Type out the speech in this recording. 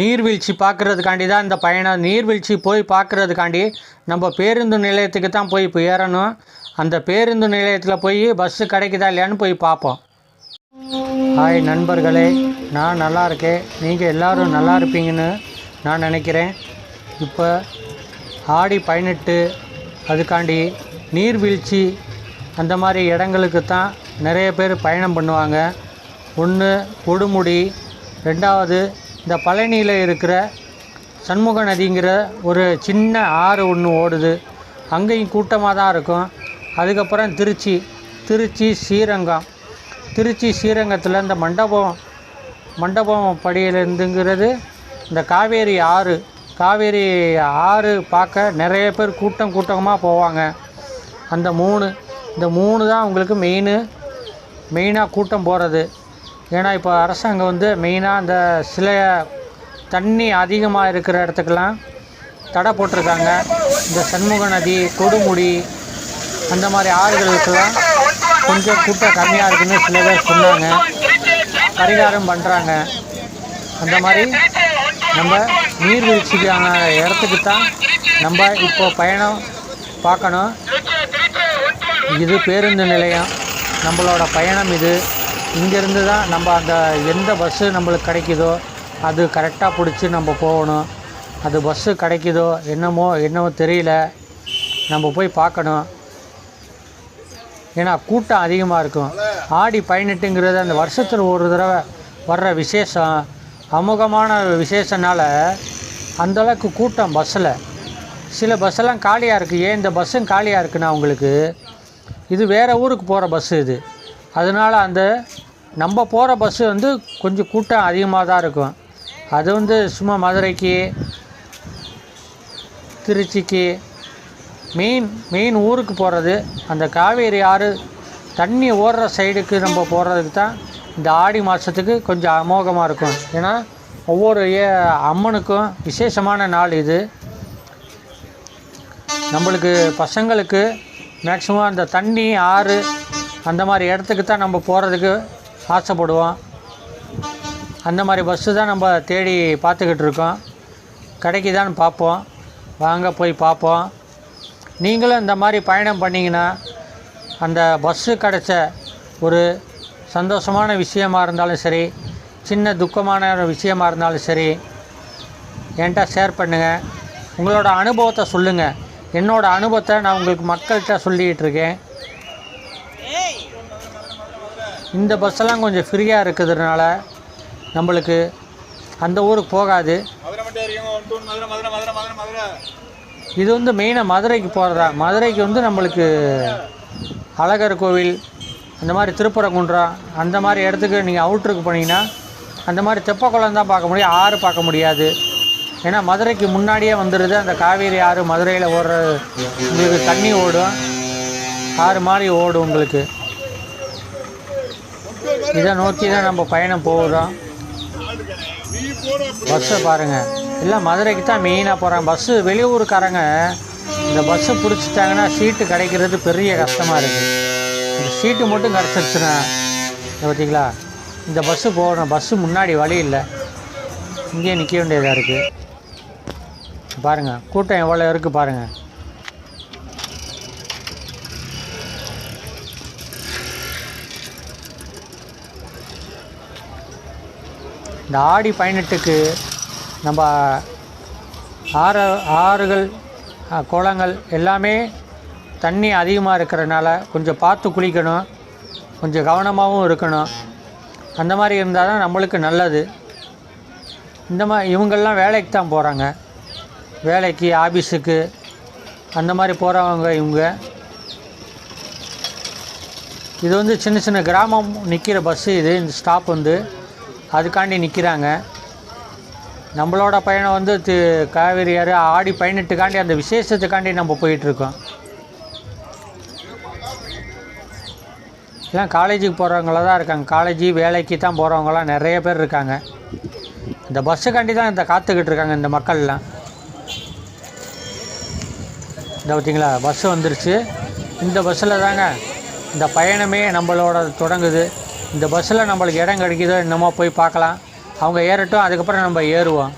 நீர்வீழ்ச்சி பார்க்குறதுக்காண்டி தான் இந்த பயணம். நீர்வீழ்ச்சி போய் பார்க்குறதுக்காண்டி நம்ம பேருந்து நிலையத்துக்கு தான் போய் இப்போ ஏறணும். அந்த பேருந்து நிலையத்தில் போய் பஸ்ஸு கிடைக்குதா இல்லையான்னு போய் பார்ப்போம். ஹாய் நண்பர்களே நான் நல்லா இருக்கேன். நீங்கள் எல்லோரும் நல்லா இருப்பீங்கன்னு நான் நினைக்கிறேன். இப்போ ஆடி பதினெட்டு அதுக்காண்டி நீர்வீழ்ச்சி அந்த மாதிரி இடங்களுக்கு தான் நிறைய பேர் பயணம் பண்ணுவாங்க. ஒன்று கொடுமுடி ரெண்டாவது இந்த பழனியில் இருக்கிற சண்முக நதிங்கிற ஒரு சின்ன ஆறு ஒன்று ஓடுது. அங்கேயும் கூட்டமாக தான் இருக்கும். அதுக்கப்புறம் திருச்சி திருச்சி ஸ்ரீரங்கம். திருச்சி ஸ்ரீரங்கத்தில் இந்த மண்டபம் மண்டபம் படியிலிருந்துங்கிறது இந்த காவேரி ஆறு காவேரி ஆறு பார்க்க நிறைய பேர் கூட்டம் கூட்டமாக போவாங்க. அந்த மூணு இந்த மூணு தான் உங்களுக்கு மெயின் மெயினாக கூட்டம் போகிறது ஏன்னா இப்போ அரசாங்கம் வந்து மெயினாக அந்த சில தண்ணி அதிகமாக இருக்கிற இடத்துக்கெல்லாம் தடை போட்டிருக்காங்க. இந்த சண்முக நதி கொடுமுடி அந்த மாதிரி ஆறுகளுக்கெல்லாம் கொஞ்சம் கூட்டம் கம்மியாக இருக்குன்னு சில பேர் சொன்னாங்க. பரிகாரம் பண்ணுறாங்க அந்த மாதிரி நம்ம நீர்வீழ்ச்சிக்கான இடத்துக்கு தான் நம்ம இப்போ பயணம் பார்க்கணும். இது பேருந்து நிலையம். நம்மளோட பயணம் இது. இங்கேருந்து தான் நம்ம அந்த எந்த பஸ்ஸு நம்மளுக்கு கிடைக்குதோ அது கரெக்டாக பிடிச்சி நம்ம போகணும். அது பஸ்ஸு கிடைக்குதோ என்னமோ என்னவோ தெரியல. நம்ம போய் பார்க்கணும். ஏன்னா கூட்டம் அதிகமாக இருக்கும். ஆடி பதினெட்டுங்கிறது அந்த வருஷத்தில் ஒரு தடவை வர்ற விசேஷம். அமுகமான விசேஷனால அந்தளவுக்கு கூட்டம் பஸ்ஸில் சில பஸ்ஸெல்லாம் காலியாக இருக்குது ஏன் இந்த பஸ்ஸும் காலியாக இருக்குன்னா உங்களுக்கு? இது வேறு ஊருக்கு போகிற பஸ்ஸு இது. அதனால் அந்த நம்ம போகிற பஸ்ஸு வந்து கொஞ்சம் கூட்டம் அதிகமாக தான் இருக்கும். அது வந்து சும்மா மதுரைக்கு திருச்சிக்கு மெயின் மெயின் ஊருக்கு போகிறது அந்த காவேரி ஆறு தண்ணி ஓடுற சைடுக்கு நம்ம போகிறதுக்கு தான் இந்த ஆடி மாதத்துக்கு கொஞ்சம் அமோகமாக இருக்கும். ஏன்னா ஒவ்வொரு ஏ அம்மனுக்கும் விசேஷமான நாள் இது. நம்மளுக்கு பசங்களுக்கு மேக்ஸிமம் அந்த தண்ணி ஆறு அந்த மாதிரி இடத்துக்கு தான் நம்ம போகிறதுக்கு ஆசைப்படுவோம். அந்த மாதிரி பஸ்ஸு தான் நம்ம தேடி பார்த்துக்கிட்டு இருக்கோம். கிடைக்குதான்னு பார்ப்போம். வாங்க போய் பார்ப்போம். நீங்களும் இந்த மாதிரி பயணம் பண்ணிங்கன்னா அந்த பஸ்ஸு கிடச்ச ஒரு சந்தோஷமான விஷயமா இருந்தாலும் சரி சின்ன துக்கமான விஷயமா இருந்தாலும் சரி என்கிட்ட ஷேர் பண்ணுங்கள் உங்களோட அனுபவத்தை சொல்லுங்கள் என்னோடய அனுபவத்தை நான் உங்களுக்கு மக்கள்கிட்ட சொல்லிகிட்டு இருக்கேன். இந்த பஸ்ஸெல்லாம் கொஞ்சம் ஃப்ரீயாக இருக்கிறதுனால நம்மளுக்கு அந்த ஊருக்கு போகாது. இது வந்து மெயினாக மதுரைக்கு போகிறதா மதுரைக்கு வந்து நம்மளுக்கு அழகர் கோவில் அந்த மாதிரி திருப்பரங்குன்றம் அந்த மாதிரி இடத்துக்கு நீங்கள் அவுட்ருக்கு போனீங்கன்னா அந்த மாதிரி தெப்பக்குளம் தான் பார்க்க முடியும். ஆறு பார்க்க முடியாது. ஏன்னா மதுரைக்கு முன்னாடியே வந்துடுது அந்த காவேரி ஆறு மதுரையில் ஓடுற உங்களுக்கு தண்ணி ஓடும். ஆறு மாதிரி ஓடும் உங்களுக்கு. இதை நோக்கி தான் நம்ம பயணம் போகிறோம் பஸ்ஸை பாருங்கள் எல்லாம் மதுரைக்கு தான் மெயினாக போகிறாங்க பஸ்ஸு வெளியூருக்காரங்க இந்த பஸ்ஸு பிடிச்சிட்டாங்கன்னா சீட்டு கிடைக்கிறது பெரிய கஷ்டமாக இருக்குது இந்த சீட்டு மட்டும் கிடச்சிருச்சுன்னா பார்த்தீங்களா இந்த பஸ்ஸு போகணும் பஸ்ஸு முன்னாடி வழி இல்லை. இங்கேயே நிற்க வேண்டியதாக இருக்குது பாருங்கள் கூட்டம் எவ்வளோ இருக்குது பாருங்கள் இந்த ஆடி பதினெட்டுக்கு நம்ம ஆறு ஆறுகள் குளங்கள் எல்லாமே தண்ணி அதிகமாக இருக்கிறனால கொஞ்சம் பார்த்து குளிக்கணும். கொஞ்சம் கவனமாகவும் இருக்கணும். அந்த மாதிரி இருந்தால் தான் நம்மளுக்கு நல்லது. இந்த மாதிரி இவங்கெல்லாம் வேலைக்கு தான் போகிறாங்க வேலைக்கு ஆஃபீஸுக்கு அந்த மாதிரி போகிறவங்க இவங்க. இது வந்து சின்ன சின்ன கிராமம் நிற்கிற பஸ்ஸு இது இந்த ஸ்டாப் வந்து. அதுக்காண்டி நிற்கிறாங்க நம்மளோட பயணம் வந்து தி காவேரி ஆறு ஆடி பயணத்துக்காண்டி அந்த விசேஷத்துக்காண்டி நம்ம போயிட்டுருக்கோம். எல்லாம் காலேஜுக்கு போகிறவங்கள தான் இருக்காங்க. காலேஜு வேலைக்கு தான் போகிறவங்களாம் நிறைய பேர் இருக்காங்க. இந்த பஸ்ஸுக்காண்டி தான் இந்த காத்துக்கிட்டு இருக்காங்க இந்த மக்கள்லாம். இந்த பார்த்தீங்களா பஸ்ஸு வந்துருச்சு. இந்த பஸ்ஸில் தாங்க இந்த பயணமே நம்மளோட தொடங்குது. இந்த பஸ்ஸில் நம்மளுக்கு இடம் கிடைக்குதோ என்னமோ போய் பார்க்கலாம். அவங்க ஏறட்டும் அதுக்கப்புறம் நம்ம ஏறுவோம்.